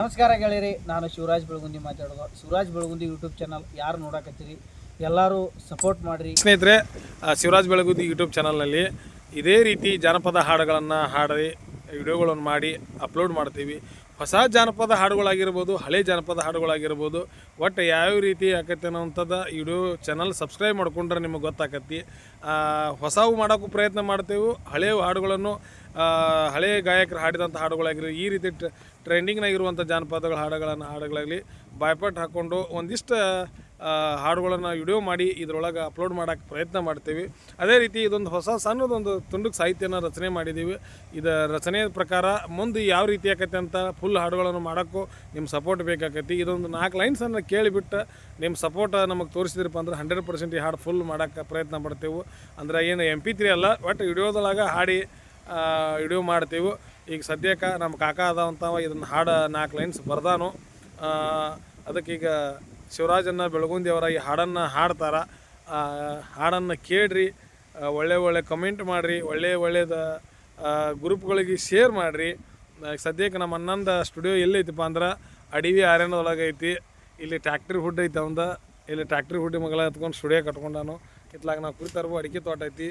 ನಮಸ್ಕಾರ ಗೆಳೆಯರಿ, ನಾನು ಶಿವರಾಜ್ ಬೆಳಗುಂದಿ ಮಾತಾಡೋದು. ಶಿವರಾಜ್ ಬೆಳಗುಂದಿ ಯೂಟ್ಯೂಬ್ ಚಾನಲ್ ಯಾರು ನೋಡಕತ್ತೀರಿ? ಎಲ್ಲರೂ ಸಪೋರ್ಟ್ ಮಾಡಿರಿ. ಸ್ನೇಹಿತರೆ ಶಿವರಾಜ್ ಬೆಳಗುಂದಿ ಯೂಟ್ಯೂಬ್ ಚಾನಲ್ನಲ್ಲಿ ಇದೇ ರೀತಿ ಜಾನಪದ ಹಾಡುಗಳನ್ನು ಹಾಡಿ, ವಿಡಿಯೋಗಳನ್ನು ಮಾಡಿ ಅಪ್ಲೋಡ್ ಮಾಡ್ತೀವಿ. ಹೊಸ ಜಾನಪದ ಹಾಡುಗಳಾಗಿರ್ಬೋದು, ಹಳೆ ಜಾನಪದ ಹಾಡುಗಳಾಗಿರ್ಬೋದು, ಒಟ್ಟು ಯಾವ ರೀತಿ ಆಕೈತೆ ಅನ್ನೋಂಥದ್ದು ವಿಡಿಯೋ ಚಾನಲ್ ಸಬ್ಸ್ಕ್ರೈಬ್ ಮಾಡ್ಕೊಂಡ್ರೆ ನಿಮಗೆ ಗೊತ್ತಾಕತಿ ಹೊಸವು ಮಾಡೋಕ್ಕೂ ಪ್ರಯತ್ನ ಮಾಡ್ತೇವೆ ಹಳೆಯ ಹಾಡುಗಳನ್ನು ಆ, ಹಳೆ ಗಾಯಕರು ಹಾಡಿದಂಥ ಹಾಡುಗಳಾಗಿರಲಿ ಈ ರೀತಿ ಟ್ರೆಂಡಿಂಗ್ನಾಗಿರುವಂಥ ಜಾನಪದಗಳ ಹಾಡುಗಳನ್ನು ಹಾಡುಗಳಾಗಲಿ ಬಾಯ್ಪಾಟ್ ಹಾಕ್ಕೊಂಡು ಒಂದಿಷ್ಟು ಹಾಡುಗಳನ್ನು ವಿಡಿಯೋ ಮಾಡಿ ಇದರೊಳಗೆ ಅಪ್ಲೋಡ್ ಮಾಡೋಕ್ಕೆ ಪ್ರಯತ್ನ ಮಾಡ್ತೀವಿ. ಅದೇ ರೀತಿ ಇದೊಂದು ಹೊಸ ಸಣ್ಣದೊಂದು ತುಂಡುಕ್ ಸಾಹಿತ್ಯನ ರಚನೆ ಮಾಡಿದ್ದೀವಿ ಇದು ರಚನೆ ಪ್ರಕಾರ ಮುಂದೆ ಯಾವ ರೀತಿ ಆಕೈತೆ ಅಂತ ಫುಲ್ ಹಾಡುಗಳನ್ನು ಮಾಡೋಕ್ಕೂ ನಿಮ್ಮ ಸಪೋರ್ಟ್ ಬೇಕಾಕೈತಿ. ಇದೊಂದು ನಾಲ್ಕು ಲೈನ್ಸನ್ನು ಕೇಳಿಬಿಟ್ಟು ನಿಮ್ಮ ಸಪೋರ್ಟ್ ನಮಗೆ ತೋರಿಸಿದ್ರಪ್ಪ ಅಂದ್ರೆ ಹಂಡ್ರೆಡ್ ಪರ್ಸೆಂಟ್ ಈ ಹಾಡು ಫುಲ್ ಮಾಡೋಕ್ಕೆ ಪ್ರಯತ್ನ ಪಡ್ತೇವೆ. ಅಂದ್ರೆ ಏನು ಎಂ ಪಿ ತ್ರೀ ಅಲ್ಲ ಒಟ್ಟು ವಿಡಿಯೋದೊಳಗೆ ಹಾಡಿ ವಿಡಿಯೋ ಮಾಡ್ತೀವಿ. ಈಗ ಸದ್ಯಕ್ಕೆ ನಮ್ಮ ಕಾಕ ಅದಾವಂಥವ ಇದನ್ನು ಹಾಡು ನಾಲ್ಕು ಲೈನ್ಸ್ ಬರ್ದಾನು. ಅದಕ್ಕೀಗ ಶಿವರಾಜನ್ನ ಬೆಳಗುಂದಿಯವರ ಈ ಹಾಡನ್ನು ಹಾಡ್ತಾರೆ. ಹಾಡನ್ನು ಕೇಳ್ರಿ ಒಳ್ಳೆ ಒಳ್ಳೆ ಕಮೆಂಟ್ ಮಾಡಿರಿ, ಒಳ್ಳೆ ಒಳ್ಳೆಯದ ಗ್ರೂಪ್ಗಳಿಗೆ ಶೇರ್ ಮಾಡಿರಿ. ಸದ್ಯಕ್ಕೆ ನಮ್ಮ ಅಣ್ಣಂದ ಸ್ಟುಡಿಯೋ ಎಲ್ಲೈತಿಪ್ಪ ಅಂದ್ರೆ ಅಡವಿ ಆರ್ಯನದೊಳಗೆ ಐತಿ. ಇಲ್ಲಿ ಟ್ಯಾಕ್ಟ್ರಿ ಹುಡ್ ಐತೆ ಅವಂದ. ಇಲ್ಲಿ ಟ್ಯಾಕ್ಟ್ರಿ ಹುಡ್ಡಿ ಮಗಳ ಹತ್ಕೊಂಡು ಸ್ಟುಡಿಯೋ ಕಟ್ಕೊಂಡಾನು. ಇತ್ಲಾಗ ನಾವು ಕುರಿತರ್ಬು ಅಡಿಕೆ ತೋಟ ಐತಿ.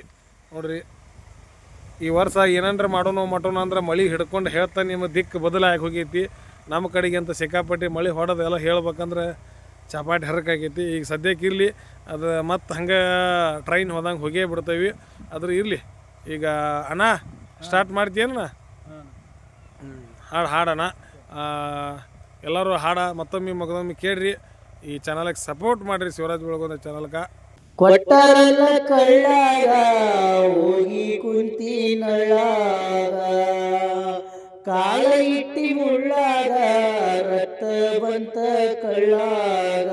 ನೋಡ್ರಿ. ಈ ವರ್ಷ ಏನಂದ್ರೆ ಮಾಡೋಣ ಮಟೋಣ ಅಂದ್ರೆ ಮಳೆ ಹಿಡ್ಕೊಂಡು ಹೇಳ್ತಾ ನಿಮ್ಮ ದಿಕ್ಕು ಬದಲಾಗಿ ಹೋಗೈತಿ. ನಮ್ಮ ಕಡೆಗೆ ಅಂತ ಸಿಕ್ಕಾಪಟ್ಟಿ ಮಳೆ ಹೊಡೆದೆಲ್ಲ ಹೇಳ್ಬೇಕಂದ್ರೆ ಚಪಾಟಿ ಹರಕಾಗೈತಿ ಈಗ ಸದ್ಯಕ್ಕೆ ಇರಲಿ, ಅದು ಮತ್ತೆ ಹಂಗೆ ಟ್ರೈನ್ ಹೋದಂಗೆ ಹೋಗೇ ಬಿಡ್ತೇವೆ. ಅದ್ರ ಇರಲಿ. ಈಗ ಅಣ್ಣ ಸ್ಟಾರ್ಟ್ ಮಾಡ್ತೀಯಣ್ಣ ಹಾಡು ಹಾಡೋಣ ಎಲ್ಲರೂ ಹಾಡ ಮತ್ತೊಮ್ಮೆ ಮಗದೊಮ್ಮೆ ಕೇಳ್ರಿ. ಈ ಚಾನಲ್ಗೆ ಸಪೋರ್ಟ್ ಮಾಡಿರಿ. ಶಿವರಾಜ್ ಬೆಳಗೊಂದ ಚಾನಲ್ಗೆ ಕೊಟ್ಟರಲ್ಲ ಕಳ್ಳಾಗ, ಹೋಗಿ ಕುಂತಿ ಕಾಲ ಇಟ್ಟಿ ಮುಳ್ಳಾಗ, ರಕ್ತ ಬಂತ ಕಳ್ಳಾಗ.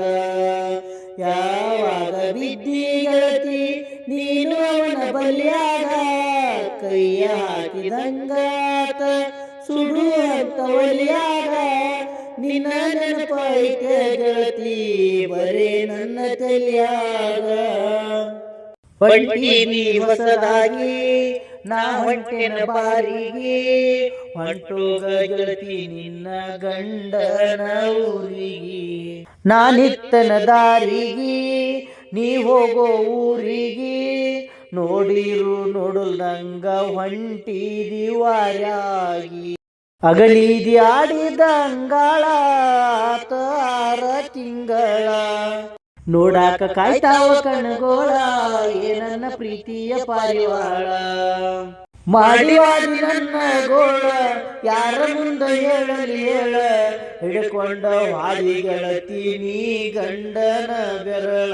ಯಾವಾಗ ಬಿದ್ದಿ ಗೆಳತಿ, ನೀನು ಅವನ ಬಲ್ಯಾಗ. ಕೈಯ ಹಾಕಿದಂಗಾತ, ಸುಡು ಅಂತ ನಿನ್ನ ನೆನಪೈತೆ ಗೆಳತಿ ಬರೇ ನನ್ನ ತಲೆಯಾಗ. ನೀ ಹೊಸದಾಗಿ, ನಾ ಹೊಂಟೆನ ಬಾರಿಗೆ. ಹೊಂಟೋಗ ಗೆಳತಿ ನಿನ್ನ ಗಂಡನ ಊರಿಗೆ. ನಾನಿತ್ತನ ದಾರಿಗೆ, ನೀ ಹೋಗೋ ಊರಿಗೆ. ನೋಡಿರು ನೋಡಲ್ದಂಗ ಹೊಂಟಿ ವಾರ್ಯಾಗಿ ಅಗಲಿದಿ ಆಡಿದಂಗಳ ತಾರ ಆರ ತಿಂಗಳ. ನೋಡಾಕ ಕಾಯ್ತಾವ ಕಣ್ಗೋಳ ಏನನ್ನ ಪ್ರೀತಿಯ ಪಾರಿವಾಳ. ಮಾಡಿವಾಡಿ ನನ್ನ ಗೋಳ, ಯಾರ ಮುಂದ ಹೇಳಲಿ ಹೇಳ. ಹಿಡ್ಕೊಂಡ ವಾಡಿ ಗೆಳತಿ ನೀ ಗಂಡನ ಬೆರಳ.